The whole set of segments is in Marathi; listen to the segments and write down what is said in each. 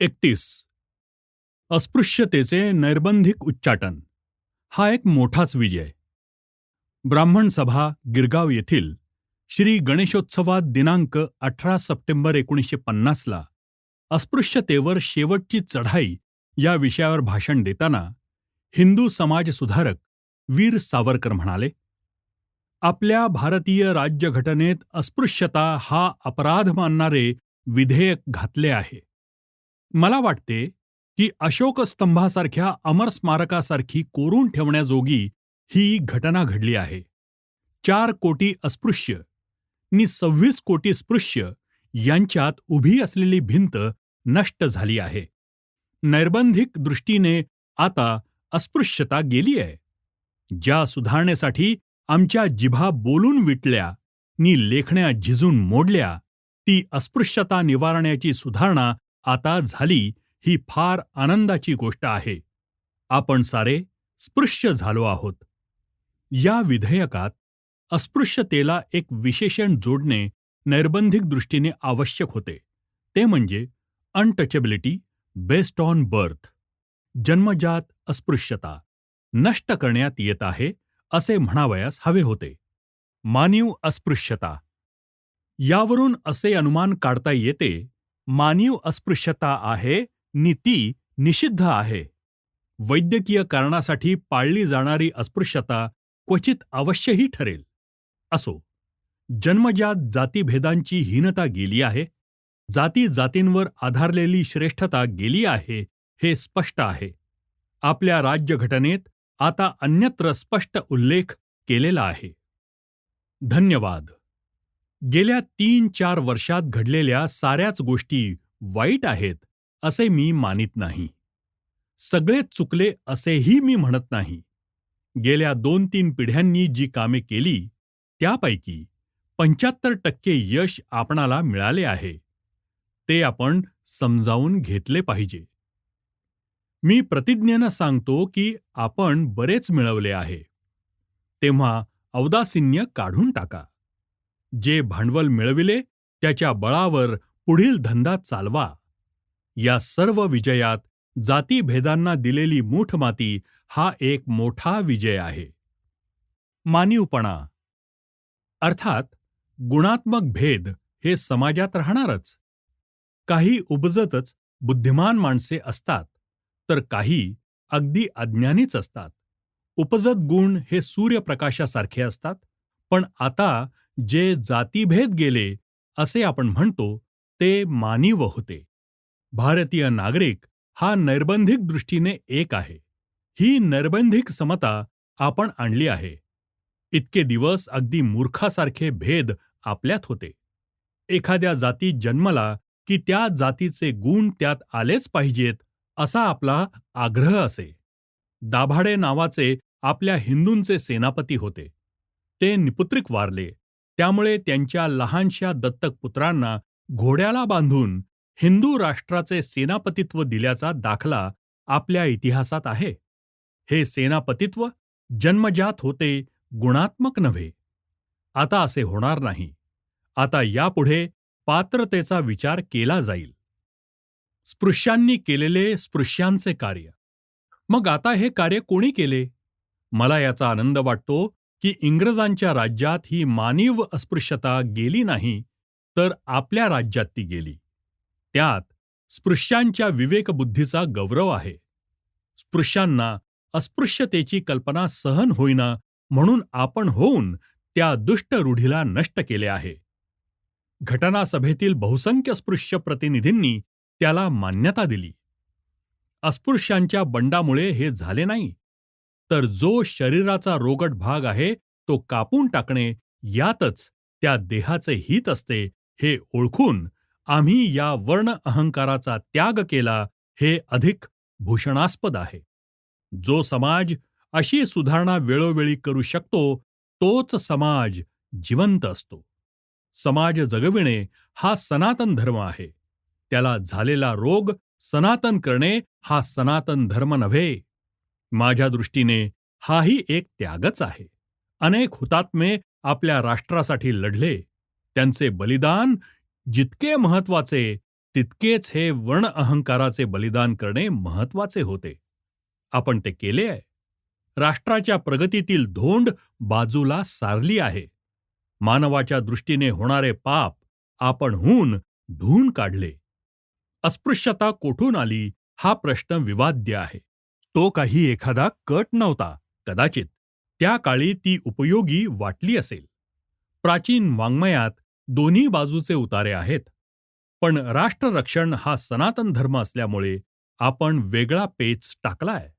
एकतीस. अस्पृश्यतेचे नैर्बंधिक उच्चाटन. हा एक मोठाच विजय. ब्राह्मण सभा गिरगाव येथील श्री गणेशोत्सवात दिनांक अठरा सप्टेंबर एकोणीसशे पन्नासला अस्पृश्यतेवर शेवटची चढाई या विषयावर भाषण देताना हिंदू समाज सुधारक वीर सावरकर म्हणाले आपल्या भारतीय राज्यघटनेत अस्पृश्यता हा अपराध मानणारे विधेयक घातले आहे. मला वाटते की अशोक स्तंभासारख्या अमर स्मारकासारखी कोरून ठेवण्याजोगी ही घटना घडली आहे. चार कोटी अस्पृश्य नि सव्वीस कोटी स्पृश्य यांच्यात उभी असलेली भिंत नष्ट झाली आहे. नैर्बंधिक दृष्टीने आता अस्पृश्यता गेली आहे. ज्या सुधारणेसाठी आमच्या जिभा बोलून विटल्या नि लेखण्या झिजून मोडल्या ती अस्पृश्यता निवारण्याची सुधारणा आता झाली ही फार आनंदाची गोष्ट आहे. आपण सारे स्पृश्य झालो आहोत. या विधेयकात अस्पृश्यतेला एक विशेषण जोडणे नैर्बंधिक दृष्टीने आवश्यक होते. ते म्हणजे अनटचेबिलिटी बेस्ड ऑन बर्थ जन्मजात अस्पृश्यता नष्ट करण्यात येत आहे असे म्हणावयास हवे होते. मानीव अस्पृश्यता. यावरून असे अनुमान काढता येते मानीव अस्पृश्यता आहे नि ती निषिद्ध आहे. वैद्यकीय कारणासाठी पाळली जाणारी अस्पृश्यता क्वचित अवश्यही ठरेल. असो जन्मजात जातीभेदांची हीनता गेली आहे जाती जातींवर आधारलेली श्रेष्ठता गेली आहे हे स्पष्ट आहे. आपल्या राज्यघटनेत आता अन्यत्र स्पष्ट उल्लेख केलेला आहे. धन्यवाद. गेल्या तीन चार वर्षात घडलेल्या साऱ्याच गोष्टी वाईट आहेत असे मी मानित नाही. सगळेच चुकले असेही मी म्हणत नाही. गेल्या दोन तीन पिढ्यांनी जी कामे केली त्यापैकी पंच्याहत्तर टक्के यश आपणाला मिळाले आहे. ते आपण समजावून घेतले पाहिजे. मी प्रतिज्ञेनं सांगतो की आपण बरेच मिळवले आहे. तेव्हा औदासिन्य काढून टाका. जे भांडवल मिळविले त्याच्या बळावर पुढील धंदा चालवा. या सर्व विजयात जातीभेदांना दिलेली मूठ माती हा एक मोठा विजय आहे. मानीवपणा. अर्थात गुणात्मक भेद हे समाजात राहणारच. काही उपजतच बुद्धिमान माणसे असतात तर काही अगदी अज्ञानीच असतात. उपजत गुण हे सूर्यप्रकाशासारखे असतात पण आता जे जातीभेद गेले असे आपण म्हणतो ते मानिव होते. भारतीय नागरिक हा नैर्बंधिक दृष्टीने एक आहे. ही नैर्बंधिक समता आपण आणली आहे. इतके दिवस अगदी मूर्खासारखे भेद आपल्यात होते. एखाद्या जाती जन्मला की त्या जातीचे गुण त्यात आलेच पाहिजेत असा आपला आग्रह असे. दाभाडे नावाचे आपल्या हिंदूंचे सेनापती होते. ते निपुत्रिक वारले. त्यामुळे त्यांच्या लहानशा दत्तक पुत्रांना घोड्याला बांधून हिंदू राष्ट्राचे सेनापतित्व दिल्याचा दाखला आपल्या इतिहासात आहे. हे सेनापतित्व जन्मजात होते गुणात्मक नव्हे. आता असे होणार नाही. आता यापुढे पात्रतेचा विचार केला जाईल. स्पृश्यांनी केलेले स्पृश्यांचे कार्य. मग आता हे कार्य कोणी केले? मला याचा आनंद वाटतो की इंग्रजांच्या राज्यात ही मानीव अस्पृश्यता गेली नाही तर आपल्या राज्यात ती गेली. त्यात स्पृश्यांच्या विवेकबुद्धीचा गौरव आहे. स्पृश्यांना अस्पृश्यतेची कल्पना सहन होईना म्हणून आपण होऊन त्या दुष्ट रूढीला नष्ट केले आहे. घटनासभेतील बहुसंख्य स्पृश्य प्रतिनिधींनी त्याला मान्यता दिली. अस्पृश्यांच्या बंडामुळे हे झाले नाही. तर जो शरीराचा रोगट भाग आहे तो कापून टाकणे यातच त्या देहाचे हित असते हे ओळखून आम्ही या वर्ण अहंकाराचा त्याग केला हे अधिक भूषणास्पद आहे. जो समाज अशी सुधारणा वेळोवेळी करू शकतो तोच समाज जिवंत असतो. समाज जगविणे हा सनातन धर्म आहे. त्याला झालेला रोग सनातन करणे हा सनातन धर्म नव्हे. माझ्या दृष्टीने हाही एक त्यागच आहे. अनेक हुतात्मे आपल्या राष्ट्रासाठी लढले. त्यांचे बलिदान जितके महत्त्वाचे तितकेच हे वर्ण अहंकाराचे बलिदान करणे महत्त्वाचे होते. आपण ते केले आहे. राष्ट्राच्या प्रगतीतील धोंड बाजूला सारली आहे. मानवाच्या दृष्टीने होणारे पाप आपण हून धुवून काढले. अस्पृश्यता कोठून आली हा प्रश्न विवाद्य आहे. तो काही एखादा कट नव्हता. कदाचित त्या काळी ती उपयोगी वाटली असेल. प्राचीन वाङ्मयात दोन्ही बाजूचे उतारे आहेत. पण राष्ट्ररक्षण हा सनातन धर्म असल्यामुळे आपण वेगळा पेच टाकलाय.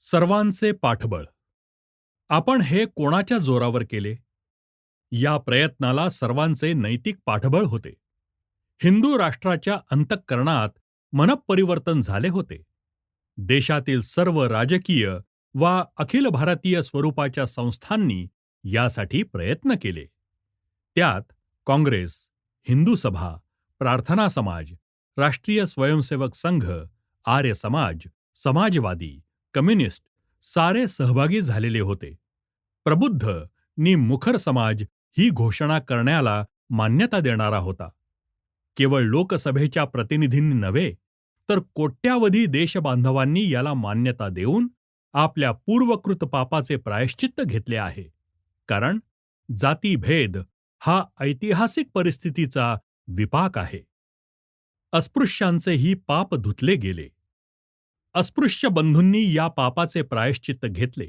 सर्वांचे पाठबळ. आपण हे कोणाच्या जोरावर केले? या प्रयत्नाला सर्वांचे नैतिक पाठबळ होते. हिंदू राष्ट्राच्या अंतःकरणात मनपरिवर्तन झाले होते. देशातील सर्व राजकीय वा अखिल भारतीय स्वरूपाच्या संस्थांनी यासाठी प्रयत्न केले. त्यात काँग्रेस हिंदू सभा प्रार्थना समाज राष्ट्रीय स्वयंसेवक संघ आर्य समाज समाजवादी कम्युनिस्ट सारे सहभागी झालेले होते. प्रबुद्ध नि मुखर समाज ही घोषणा करण्याला मान्यता देणारा होता. केवळ लोकसभेच्या प्रतिनिधींनी नव्हे तर कोट्यावधी देशबांधवांनी याला मान्यता देऊन आपल्या पूर्वकृत पापाचे प्रायश्चित्त घेतले आहे. कारण जातीभेद हा ऐतिहासिक परिस्थितीचा विपाक आहे. अस्पृश्यांचेही पाप धुतले गेले. अस्पृश्य बंधूंनी या पापाचे प्रायश्चित्त घेतले.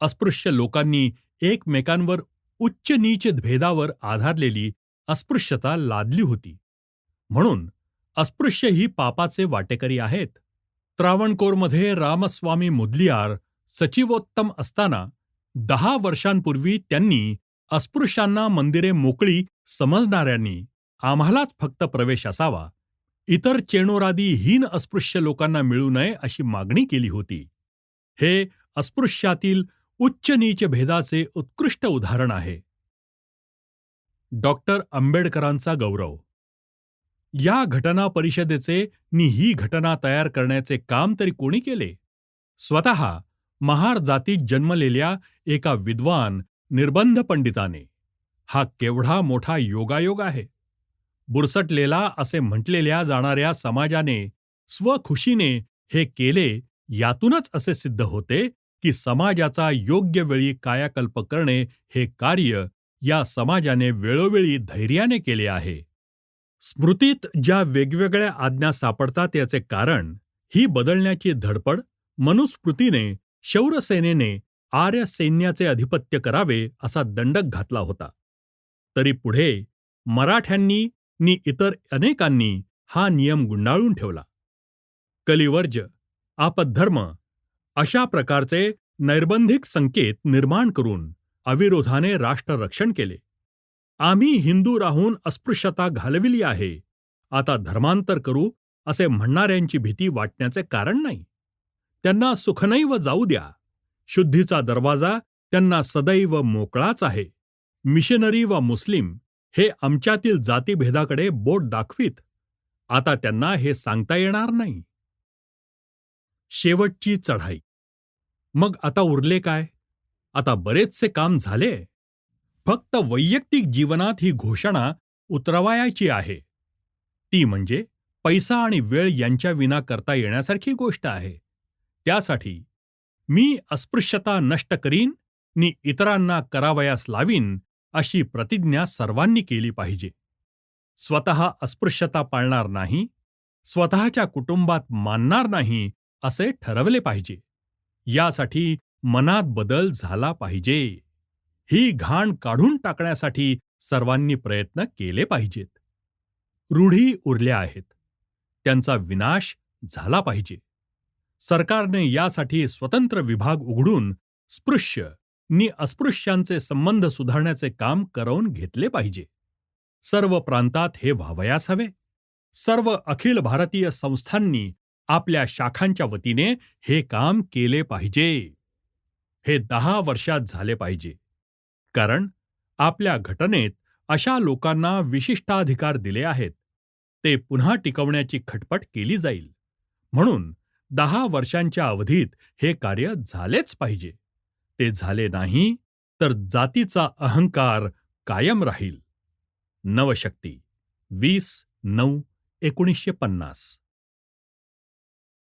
अस्पृश्य लोकांनी एकमेकांवर उच्च नीच भेदावर आधारलेली अस्पृश्यता लादली होती. म्हणून अस्पृश्य ही पापाचे वाटेकरी आहेत. त्रावणकोरमध्ये रामस्वामी मुदलियार सचिवोत्तम असताना दहा वर्षांपूर्वी त्यांनी अस्पृश्यांना मंदिरे मोकळी समजणाऱ्यांनी आम्हालाच फक्त प्रवेश असावा. इतर चेणोरादी हीन अस्पृश्य लोकांना मिळू नये अशी मागणी केली होती. हे अस्पृश्यातील उच्च नीच भेदाचे उत्कृष्ट उदाहरण आहे. डॉक्टर आंबेडकरांचा गौरव या घटना परिषदेचे नि ही घटना तयार करण्याचे काम तरी कोणी केले? स्वतः महार जातीत जन्मलेल्या एका विद्वान निर्बंध पंडिताने. हा केवढा मोठा योगायोग आहे. बुरसटलेला असे म्हटलेल्या जाणाऱ्या समाजाने स्वखुशीने हे केले यातूनच असे सिद्ध होते की समाजाचा योग्य वेळी कायाकल्प करणे हे कार्य या समाजाने वेळोवेळी धैर्याने केले आहे. स्मृतीत ज्या वेगवेगळ्या आज्ञा सापडतात याचे कारण ही बदलण्याची धडपड मनुस्मृतीने शौरसेनेने आर्य सैन्याचे अधिपत्य करावे असा दंडक घातला होता. तरी पुढे मराठ्यांनी नि इतर अनेकांनी हा नियम गुंडाळून ठेवला. कलिवर्ज आपद्धर्म अशा प्रकारचे नैर्बंधिक संकेत निर्माण करून अविरोधाने राष्ट्ररक्षण केले. आम्ही हिंदू राहून अस्पृश्यता घालविली आहे. आता धर्मांतर करू असे म्हणणाऱ्यांची भीती वाटण्याचे कारण नाही. त्यांना सुखनैव जाऊ द्या. शुद्धीचा दरवाजा त्यांना सदैव मोकळाच आहे. मिशनरी व मुस्लिम हे आमच्यातील जातीभेदाकडे बोट दाखवीत. आता त्यांना हे सांगता येणार नाही. शेवटची चढाई. मग आता उरले काय? आता बरेचसे काम झाले. फक्त वैयक्तिक जीवनात ही घोषणा उतरवायाची आहे. ती म्हणजे पैसा आणि वेळ यांच्या विना करता येण्यासारखी गोष्ट आहे. त्यासाठी मी अस्पृश्यता नष्ट करीन नि इतरांना करावयास लावीन अशी प्रतिज्ञा सर्वांनी केली पाहिजे. स्वतः अस्पृश्यता पाळणार नाही स्वतःच्या कुटुंबात मानणार नाही असे ठरवले पाहिजे. यासाठी मनात बदल झाला पाहिजे. ही घाण काढून टाकण्यासाठी सर्वांनी प्रयत्न केले पाहिजेत. रूढी उरल्या आहेत. त्यांचा विनाश झाला पाहिजे. सरकारने यासाठी स्वतंत्र विभाग उघडून स्पृश्य नि अस्पृश्यांचे संबंध सुधारण्याचे काम करवून घेतले पाहिजे. सर्व प्रांतात हे व्हावयास हवे. सर्व अखिल भारतीय संस्थांनी आपल्या शाखांच्या वतीने हे काम केले पाहिजे. हे दहा वर्षात झाले पाहिजे. कारण आपल्या घटनेत अशा लोकांना विशिष्टाधिकार दिले आहेत. ते पुन्हा टिकवण्याची खटपट केली जाईल. म्हणून दहा वर्षांच्या अवधीत हे कार्य झालेच पाहिजे. ते झाले नाही तर जातीचा अहंकार कायम राहील. नवशक्ती वीस नऊ एकोणीसशे पन्नास.